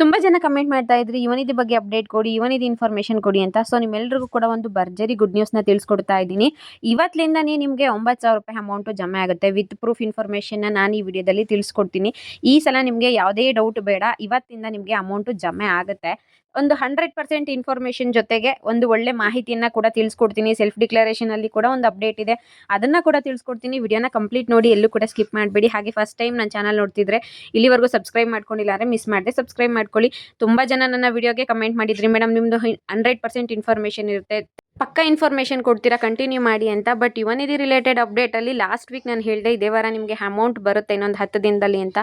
ತುಂಬ ಜನ ಕಮೆಂಟ್ ಮಾಡ್ತಾ ಇದ್ರಿ ಇವನಿದಿ ಬಗ್ಗೆ ಅಪ್ಡೇಟ್ ಕೊಡಿ ಇವನಿದ ಇನ್ಫಾರ್ಮೇಷನ್ ಕೊಡಿ ಅಂತ. ಸೊ ನಿಮ್ಮೆಲ್ಲರಿಗೂ ಕೂಡ ಒಂದು ಭರ್ಜರಿ ಗುಡ್ ನ್ಯೂಸ್ನ ತಿಳಿಸ್ಕೊಡ್ತಾ ಇದ್ದೀನಿ. ಇವತ್ತಿಂದನೇ ನಿಮಗೆ ಒಂಬತ್ತು ಸಾವಿರ ರೂಪಾಯಿ ಅಮೌಂಟು ಜಮೆ ಆಗುತ್ತೆ. ವಿತ್ ಪ್ರೂಫ್ ಇನ್ಫಾರ್ಮೇಷನ್ನ ನಾನು ಈ ವಿಡಿಯೋದಲ್ಲಿ ತಿಳಿಸ್ಕೊಡ್ತೀನಿ. ಈ ಸಲ ನಿಮಗೆ ಯಾವುದೇ ಡೌಟ್ ಬೇಡ, ಇವತ್ತಿಂದ ನಿಮಗೆ ಅಮೌಂಟು ಜಮೆ ಆಗುತ್ತೆ. ಒಂದು ಹಂಡ್ರೆಡ್ ಪರ್ಸೆಂಟ್ ಇನ್ಫಾರ್ಮೇಷನ್ ಜೊತೆಗೆ ಒಂದು ಒಳ್ಳೆ ಮಾಹಿತಿಯನ್ನು ಕೂಡ ತಿಳಿಸ್ಕೊಡ್ತೀನಿ. ಸೆಲ್ಫ್ ಡಿಕ್ಲರೇಷನ್ ಅಲ್ಲಿ ಕೂಡ ಒಂದು ಅಪ್ಡೇಟ್ ಇದೆ. ಅದನ್ನು ಕೂಡ ತಿಳಿಸ್ಕೊಡ್ತೀನಿ. ವಿಡಿಯೋನ ಕಂಪ್ಲೀಟ್ ನೋಡಿ ಎಲ್ಲೂ ಕೂಡ ಸ್ಕಿಪ್ ಮಾಡಬೇಡಿ. ಹಾಗೆ ಫಸ್ಟ್ ಟೈಮ್ ನನ್ನ ಚಾನಲ್ ನೋಡ್ತಿದ್ರೆ ಇಲ್ಲಿವರೆಗೂ ಸಬ್ಸ್ಕ್ರೈಬ್ ಮಾಡ್ಕೊಂಡಿಲ್ಲ ಅಂದರೆ ಮಿಸ್ ಮಾಡಿದೆ. ಸಬ್ಸ್ಕ್ರೈಬ್ ಮಾಡ್ಕೊಳ್ಳಿ. ತುಂಬ ಜನ ನನ್ನ ವಿಡಿಯೋಗೆ ಕಮೆಂಟ್ ಮಾಡಿದ್ರಿ. ಮೇಡಮ್ ನಿಮ್ಮದು ಹಂಡ್ರೆಡ್ ಪರ್ಸೆಂಟ್ ಇನ್ಫಾರ್ಮೇಷನ್ ಇರುತ್ತೆ. ಪಕ್ಕ ಇನ್ಫಾರ್ಮೇಷನ್ ಕೊಡ್ತೀರಾ ಕಂಟಿನ್ಯೂ ಮಾಡಿ ಅಂತ. ಬಟ್ ಇವನಿದಿ ರಿಲೇಟೆಡ್ ಅಪ್ಡೇಟಲ್ಲಿ ಲಾಸ್ಟ್ ವೀಕ್ ನಾನು ಹೇಳಿದೆ, ಇದೇ ವಾರ ನಿಮಗೆ ಅಮೌಂಟ್ ಬರುತ್ತೆ ಇನ್ನೊಂದು ಹತ್ತು ದಿನದಲ್ಲಿ ಅಂತ.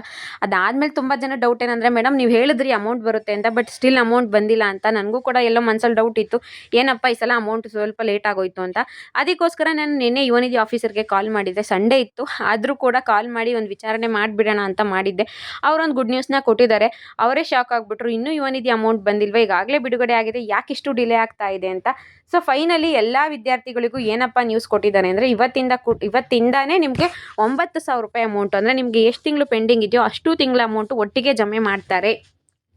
ಅದಾದಮೇಲೆ ತುಂಬ ಜನ ಡೌಟ್ ಏನಂದರೆ ಮೇಡಮ್ ನೀವು ಹೇಳಿದ್ರಿ ಅಮೌಂಟ್ ಬರುತ್ತೆ ಅಂತ ಬಟ್ ಸ್ಟಿಲ್ ಅಮೌಂಟ್ ಬಂದಿಲ್ಲ ಅಂತ. ನನಗೂ ಕೂಡ ಎಲ್ಲೋ ಮನ್ಸಲ್ಲಿ ಡೌಟ್ ಇತ್ತು. ಏನಪ್ಪ, ಈ ಸಲ ಅಮೌಂಟ್ ಸ್ವಲ್ಪ ಲೇಟ್ ಆಗೋಯ್ತು ಅಂತ. ಅದಕ್ಕೋಸ್ಕರ ನಾನು ನಿನ್ನೆ ಇವನಿದಿ ಆಫೀಸರ್ಗೆ ಕಾಲ್ ಮಾಡಿದ್ದೆ. ಸಂಡೇ ಇತ್ತು. ಆದರೂ ಕೂಡ ಕಾಲ್ ಮಾಡಿ ಒಂದು ವಿಚಾರಣೆ ಮಾಡಿಬಿಡೋಣ ಅಂತ ಮಾಡಿದ್ದೆ. ಅವರೊಂದು ಗುಡ್ ನ್ಯೂಸ್ನ ಕೊಟ್ಟಿದ್ದಾರೆ. ಅವರೇ ಶಾಕ್ ಆಗಿಬಿಟ್ರು. ಇನ್ನೂ ಇವನಿದಿ ಅಮೌಂಟ್ ಬಂದಿಲ್ವ? ಈಗಾಗಲೇ ಬಿಡುಗಡೆ ಆಗಿದೆ. ಯಾಕೆ ಇಷ್ಟು ಡಿಲೇ ಆಗ್ತಾ ಇದೆ? ಅಂತ. ಸೊ ಫೈನಲಿ ಎಲ್ಲ ವಿದ್ಯಾರ್ಥಿಗಳಿಗೂ ಏನಪ್ಪ ನ್ಯೂಸ್ ಕೊಟ್ಟಿದ್ದಾರೆ ಅಂದರೆ ಇವತ್ತಿಂದ ಕು, ಇವತ್ತಿಂದಾನೇ ನಿಮಗೆ ಒಂಬತ್ತು ಸಾವಿರ ರೂಪಾಯಿ ಅಮೌಂಟ್ ಅಂದರೆ ನಿಮಗೆ ಎಷ್ಟು ತಿಂಗಳು ಪೆಂಡಿಂಗ್ ಇದೆಯೋ ಅಷ್ಟು ತಿಂಗಳ ಅಮೌಂಟು ಒಟ್ಟಿಗೆ ಜಮೆ ಮಾಡ್ತಾರೆ.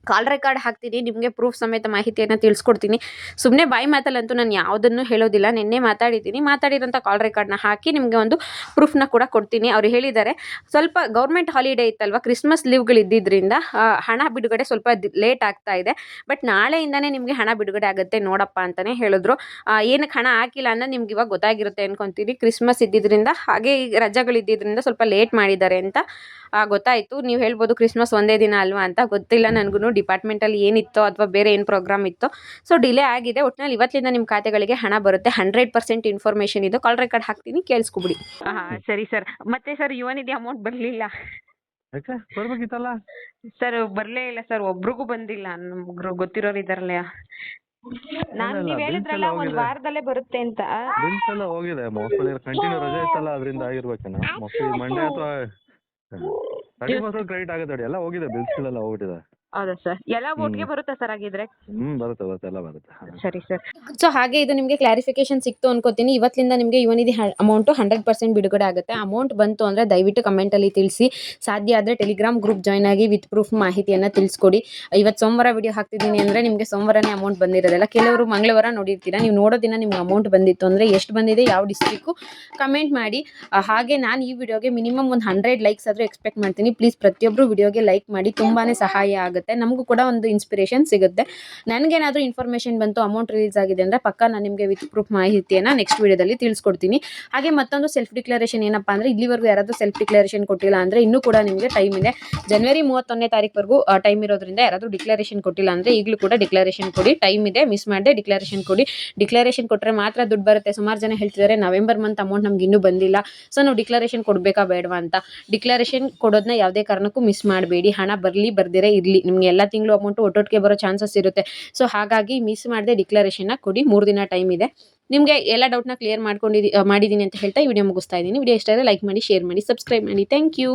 ಕಾಲ್ ರೆಕಾರ್ಡ್ ಹಾಕ್ತೀನಿ, ನಿಮಗೆ ಪ್ರೂಫ್ ಸಮೇತ ಮಾಹಿತಿಯನ್ನು ತಿಳಿಸ್ಕೊಡ್ತೀನಿ. ಸುಮ್ಮನೆ ಬಾಯಿ ಮಾತಲ್ಲಂತೂ ನಾನು ಯಾವುದನ್ನು ಹೇಳೋದಿಲ್ಲ, ನಿನ್ನೆ ಮಾತಾಡಿದ್ದೀನಿ, ಮಾತಾಡಿರೋಂಥ ಕಾಲ್ ರೆಕಾರ್ಡ್ನ ಹಾಕಿ ನಿಮಗೆ ಒಂದು ಪ್ರೂಫ್ನ ಕೂಡ ಕೊಡ್ತೀನಿ. ಅವ್ರು ಹೇಳಿದ್ದಾರೆ, ಸ್ವಲ್ಪ ಗೌರ್ಮೆಂಟ್ ಹಾಲಿಡೇ ಇತ್ತಲ್ವ ಕ್ರಿಸ್ಮಸ್ ಲೀವ್ಗಳು ಇದ್ದಿದ್ದರಿಂದ ಹಣ ಬಿಡುಗಡೆ ಸ್ವಲ್ಪ ಲೇಟ್ ಆಗ್ತಾ ಇದೆ. ಬಟ್ ನಾಳೆಯಿಂದನೇ ನಿಮಗೆ ಹಣ ಬಿಡುಗಡೆ ಆಗುತ್ತೆ ನೋಡಪ್ಪ ಅಂತಲೇ ಹೇಳಿದ್ರು. ಏನಕ್ಕೆ ಹಣ ಹಾಕಿಲ್ಲ ಅನ್ನೋದು ನಿಮ್ಗೆ ಇವಾಗ ಗೊತ್ತಾಗಿರುತ್ತೆ ಅನ್ಕೊತೀನಿ. ಕ್ರಿಸ್ಮಸ್ ಇದ್ದಿದ್ದರಿಂದ ಹಾಗೆ ಈ ರಜೆಗಳು ಇದ್ದಿದ್ದರಿಂದ ಸ್ವಲ್ಪ ಲೇಟ್ ಮಾಡಿದ್ದಾರೆ ಅಂತ ಗೊತ್ತಾಯಿತು. ನೀವು ಹೇಳ್ಬೋದು ಕ್ರಿಸ್ಮಸ್ ಒಂದೇ ದಿನ ಅಲ್ವಾ ಅಂತ, ಗೊತ್ತಿಲ್ಲ ನನಗೂ ಡಿಪಾರ್ಟ್ಮೆಂಟಲ್ಲಿ ಏನಿತ್ತೋ ಅಥವಾ ಬೇರೆ ಏನು ಪ್ರೋಗ್ರಾಮ್ ಇತ್ತೋ. ಸೊ ಡಿಲೇ ಆಗಿದೆ. ಒಟ್ಟಿನಲ್ಲಿ ಇವತ್ತಿಂದ ನಿಮ್ಮ ಖಾತೆಗಳಿಗೆ ಹಣ ಬರುತ್ತೆ. ಹಂಡ್ರೆಡ್ ಪರ್ಸೆಂಟ್ ಇನ್ಫಾರ್ಮೇಷನ್ ಇದು. ಕಾಲ್ ರೆಕಾರ್ಡ್ ಹಾಕ್ತೀನಿ. ಕೇಳಿಸ್ಕೊಬಿಡಿ. ಹಾಂ ಸರಿ ಸರ್. ಮತ್ತೆ ಸರ್ ಯುವನಿಧಿ ಅಮೌಂಟ್ ಬರಲಿಲ್ಲ. ಬರ್ಬೇಕಿತ್ತಲ್ಲ? ಸರ್ ಬರಲೇ ಇಲ್ಲ ಸರ್. ಒಬ್ರಿಗೂ ಬಂದಿಲ್ಲ. ನಮ್ಗೆ ಗೊತ್ತಿರೋರು ಇದಾರಲ್ಲ ನಾನು ನೀವು ಹೇಳಿದ್ರಲ್ಲ ಒಂದು ಹೋಗಿದೆ. ವಾರದಲ್ಲೇ ಬರುತ್ತೆ ಅಂತ. ಬಿಲ್ಸ್ ಎಲ್ಲ ಹೋಗಿದೆ ಮೋಸ್ಟ್ಲಿ ಕಂಟಿನ್ಯೂ ರಜೆ ಇತ್ತಲ್ಲ ಅದರಿಂದ ಆಗಿರ್ಬೇಕೇನೋ. ಮೋಸ್ಟ್ಲಿ ಮಂಡೇ ಅಥವಾ ತರ್ಟಿ ಪರ್ಸೆಂಟ್ ಕ್ರೆಡಿಟ್ ಆಗುತ್ತೆ ನೋಡಿ ಎಲ್ಲ ಹೋಗಿದೆ. ಬಿಲ್ಸ್ಗಳೆಲ್ಲ ಹೋಗ್ಬಿಟ್ಟಿದೆ. ಹೌದಾ ಸರ್ ಎಲ್ಲ ಒಟ್ಟಿಗೆ ಬರುತ್ತಾ ಸರ್ ಹಾಗಿದ್ರೆ? ಹ್ಮ್ ಬರುತ್ತೆ ಬರುತ್ತೆ ಎಲ್ಲ ಬರುತ್ತೆ. ಹಾ. ಸರಿ ಸರ್ ಸೊ ಹಾಗೆ ಇದು ನಿಮಗೆ ಕ್ಲಾರಿಫಿಕೇಶನ್ ಸಿಕ್ತು ಅನ್ಕೋತೀನಿ. ಇವತ್ತಿಂದ ನಿಮಗೆ ಯುವನಿಧಿ ಅಮೌಂಟ್ ಹಂಡ್ರೆಡ್ ಪರ್ಸೆಂಟ್ ಬಿಡುಗಡೆ ಆಗುತ್ತೆ. ಅಮೌಂಟ್ ಬಂತು ಅಂದ್ರೆ ದಯವಿಟ್ಟು ಕಮೆಂಟಲ್ಲಿ ತಿಳಿಸಿ. ಸಾಧ್ಯ ಆದ್ರೆ ಟೆಲಿಗ್ರಾಮ್ ಗ್ರೂಪ್ ಜಾಯ್ನ್ ಆಗಿ ವಿತ್ ಪ್ರೂಫ್ ಮಾಹಿತಿಯನ್ನ ತಿಳಿಸ್ಕೊಡಿ. ಇವತ್ತು ಸೋಮವಾರ ವಿಡಿಯೋ ಹಾಕ್ತಿದ್ದೀನಿ ಅಂದ್ರೆ ನಿಮಗೆ ಸೋಮವಾರನೇ ಅಮೌಂಟ್ ಬಂದಿರೋದಿಲ್ಲ. ಕೆಲವರು ಮಂಗಳವಾರ ನೋಡಿರ್ತೀರಾ. ನೀವು ನೋಡೋ ದಿನ ನಿಮ್ಗೆ ಅಮೌಂಟ್ ಬಂದಿತ್ತು ಅಂದ್ರೆ ಎಷ್ಟು ಬಂದಿದೆ ಯಾವ ಡಿಸ್ಟ್ರಿಕ್ಕು ಕಮೆಂಟ್ ಮಾಡಿ. ಆ, ಹಾಗೆ ನಾನು ಈ ವಿಡಿಯೋಗೆ ಮಿನಿಮಮ್ ಒಂದು ಹಂಡ್ರೆಡ್ ಲೈಕ್ಸ್ ಆದರೂ ಎಕ್ಸ್ಪೆಕ್ಟ್ ಮಾಡ್ತೀನಿ. ಪ್ಲೀಸ್ ಪ್ರತಿಯೊಬ್ಬರು ವಿಡಿಯೋಗೆ ಲೈಕ್ ಮಾಡಿ. ತುಂಬಾ ಸಹಾಯ ಆಗುತ್ತೆ. ನಮಗೂ ಕೂಡ ಒಂದು ಇನ್ಸ್ಪಿರೇಷನ್ ಸಿಗುತ್ತೆ. ನನಗೇನಾದರೂ ಇನ್ಫಾರ್ಮೇಷನ್ ಬಂತು ಅಮೌಂಟ್ ರಿಲೀಸ್ ಆಗಿದೆ ಅಂದರೆ ಪಕ್ಕ ನಾನು ನಿಮಗೆ ವಿತ್ ಪ್ರೂಫ್ ಮಾಹಿತಿಯನ್ನು ನೆಕ್ಸ್ಟ್ ವಿಡಿಯೋದಲ್ಲಿ ತಿಳಿಸ್ಕೊಡ್ತೀನಿ. ಹಾಗೆ ಮತ್ತೊಂದು ಸೆಲ್ಫ್ ಡಿಕ್ಲರೇಷನ್ ಏನಪ್ಪ ಅಂದರೆ ಇಲ್ಲಿವರೆಗೂ ಯಾರಾದರೂ ಸೆಲ್ಫ್ ಡಿಕ್ಲರೇಷನ್ ಕೊಟ್ಟಿಲ್ಲ ಅಂದರೆ ಇನ್ನೂ ಕೂಡ ನಿಮಗೆ ಟೈಮ್ ಇದೆ. ಜನವರಿ ಮೂವತ್ತೊಂದನೇ ತಾರೀಕುವರೆಗೂ ಟೈಮ್ ಇರೋದ್ರಿಂದ ಯಾರಾದರೂ ಡಿಕ್ಲರೇಷನ್ ಕೊಟ್ಟಿಲ್ಲ ಅಂದರೆ ಈಗಲೂ ಕೂಡ ಡಿಕ್ಲರೇಷನ್ ಕೊಡಿ. ಟೈಮ್ ಇದೆ ಮಿಸ್ ಮಾಡದೆ ಡಿಕ್ಲರೇಷನ್ ಕೊಡಿ. ಡಿಕ್ಲರೇಷನ್ ಕೊಟ್ಟರೆ ಮಾತ್ರ ದುಡ್ಡು ಬರುತ್ತೆ. ಸುಮಾರು ಜನ ಹೇಳ್ತಿದ್ದಾರೆ ನವೆಂಬರ್ ಮಂತ್ ಅಮೌಂಟ್ ನಮ್ಗೆ ಇನ್ನೂ ಬಂದಿಲ್ಲ. ಸೊ ನಾವು ಡಿಕ್ಲರೇಷನ್ ಕೊಡಬೇಕಾ ಬೇಡವಾ ಅಂತ. ಡಿಕ್ಲರೇಷನ್ ಕೊಡೋದನ್ನ ಯಾವುದೇ ಕಾರಣಕ್ಕೂ ಮಿಸ್ ಮಾಡಬೇಡಿ. ಹಣ ಬರಲಿ, ಬರ್ದಿರೇ ಇರಲಿ. ನಿಮಗೆ ಎಲ್ಲ ತಿಂಗಳು ಅಮೌಂಟು ಒಟ್ಟೊಟ್ಟಿಗೆ ಬರೋ ಚಾನ್ಸಸ್ ಇರುತ್ತೆ. ಸೊ ಹಾಗಾಗಿ ಮಿಸ್ ಮಾಡದೆ ಡಿಕ್ಲರೇಷನ್ನ ಕೊಡಿ, ಮೂರು ದಿನ ಟೈಮ್ ಇದೆ. ನಿಮಗೆ ಎಲ್ಲ ಡೌಟ್ನ ಕ್ಲಿಯರ್ ಮಾಡ್ಕೊಂಡಿದ್ದೀನಿ ಮಾಡಿದ್ದೀನಿ ಅಂತ ಹೇಳ್ತಾ ಈ ವಿಡಿಯೋ ಮುಗಿಸ್ತಾ ಇದ್ದೀನಿ. ವಿಡಿಯೋ ಇಷ್ಟ ಲೈಕ್ ಮಾಡಿ ಶೇರ್ ಮಾಡಿ ಸಬ್ಸ್ಕ್ರೈಬ್ ಮಾಡಿ. Thank you